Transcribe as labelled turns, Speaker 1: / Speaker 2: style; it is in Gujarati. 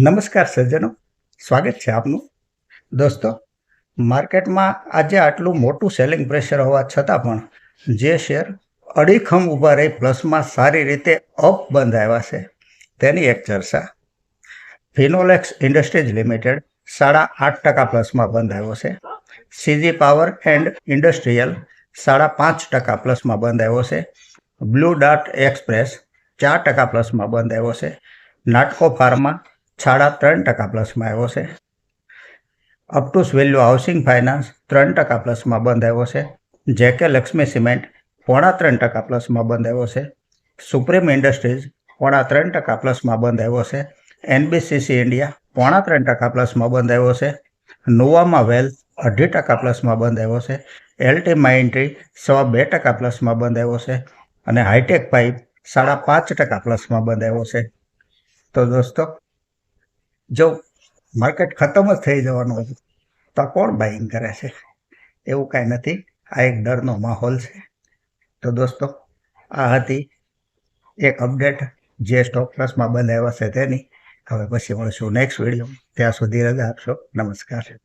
Speaker 1: નમસ્કાર સજ્જનો. સ્વાગત છે આપનું. દોસ્તો, માર્કેટમાં આજે આટલું મોટું સેલિંગ પ્રેશર હોવા છતાં પણ જે શેર અડીખમ ઊભા રહી પ્લસમાં સારી રીતે અપ બંધ આવ્યા છે. તેની એક ચર્ચા. ફિનોલેક્સ ઇન્ડસ્ટ્રીઝ લિમિટેડ સાડા આઠ ટકા પ્લસમાં બંધ આવ્યો છે. સીજી પાવર એન્ડ ઇન્ડસ્ટ્રીયલ સાડા પાંચ ટકા પ્લસમાં બંધ આવ્યો છે. બ્લુ ડાર્ટ એક્સપ્રેસ ચાર ટકા પ્લસમાં બંધ આવ્યો છે. નાટકો ફાર્મા સાડા ત્રણ ટકા પ્લસમાં આવ્યો છે. અપટુસ વેલ્યુ હાઉસિંગ ફાઇનાન્સ ત્રણ ટકા પ્લસમાં બંધ આવ્યો છે. જેકે લક્ષ્મી સિમેન્ટ પોણા ત્રણ ટકા પ્લસમાં બંધ આવ્યો છે. સુપ્રીમ ઇન્ડસ્ટ્રીઝ પોણા ત્રણ ટકા પ્લસમાં બંધ આવ્યો છે. એનબીસીસી ઇન્ડિયા પોણા ત્રણ ટકા પ્લસમાં બંધ આવ્યો છે. નોવામાં વેલ્થ અઢી ટકા પ્લસમાં બંધ આવ્યો છે. એલટી માઇન્ટ્રી સવા બે ટકા પ્લસમાં બંધ આવ્યો છે. અને હાઈટેક પાઇપ સાડા પાંચ ટકા પ્લસમાં બંધ આવ્યો છે. તો દોસ્તો જો માર્કેટ ખતમ જ થઈ જવાનું હતું તો કોણ બાઇંગ કરે છે? એવું કાંઈ નથી. આ એક ડરનો માહોલ છે. તો દોસ્તો, આ હતી એક અપડેટ જે સ્ટોક પ્લસમાં બંધ આવ્યા છે તેની. હવે પછી મળશું નેક્સ્ટ વીડિયો ત્યાં સુધી રજા આપશો. નમસ્કાર.